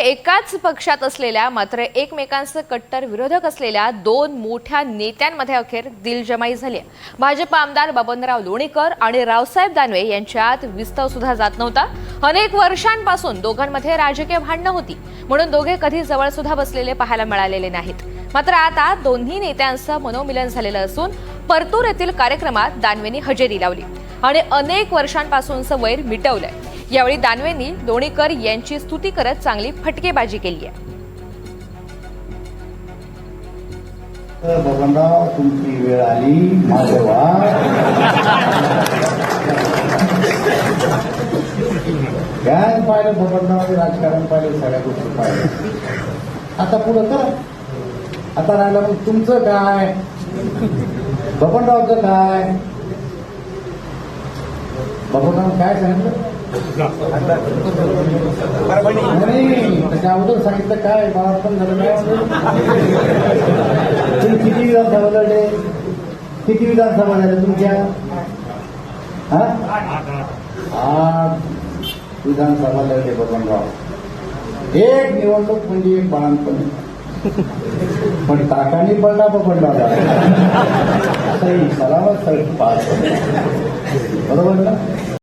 एकाच पक्षात असलेल्या मात्र एकमेकांचं कट्टर विरोधक असलेल्या दोन मोठ्या नेत्यांमध्ये अखेर दिलजमाई झाली आहे. भाजप आमदार बबनराव लोणीकर आणि रावसाहेब दानवे यांच्यात विस्तव सुद्धा जात नव्हता. अनेक वर्षांपासून दोघांमध्ये राजकीय भांडणं होती. म्हणून दोघे कधी जवळ सुद्धा बसलेले पाहायला मिळालेले नाहीत. मात्र आता दोन्ही नेत्यांचं मनोमिलन झालेलं असून परतूर येथील कार्यक्रमात दानवेंनी हजेरी लावली आणि अनेक वर्षांपासूनचं वैर मिटवलंय. यावेळी दानवेंनी लोणीकर यांची स्तुती करत चांगली फटकेबाजी केली आहे. बबनराव तुमची वेळ आली. माधवा काय पाहिलं बबनराव राजकारण पाहिलं सगळ्या गोष्टी पाहिलं आता पुढं तर आता राहिलं मग तुमचं काय? बबनरावचं काय? बबनराव काय सांगितलं? त्याच्या अगोदर सांगितलं काय मला पण झालं तुम्ही किती विधानसभा लढले किती विधानसभा झाल्या तुमच्या हा आठ विधानसभा लढले? बबनराव एक निवडणूक म्हणजे एक बाळांपण पण काकांनी पडला बबनराव सही सलामत सही पास बरोबर ना?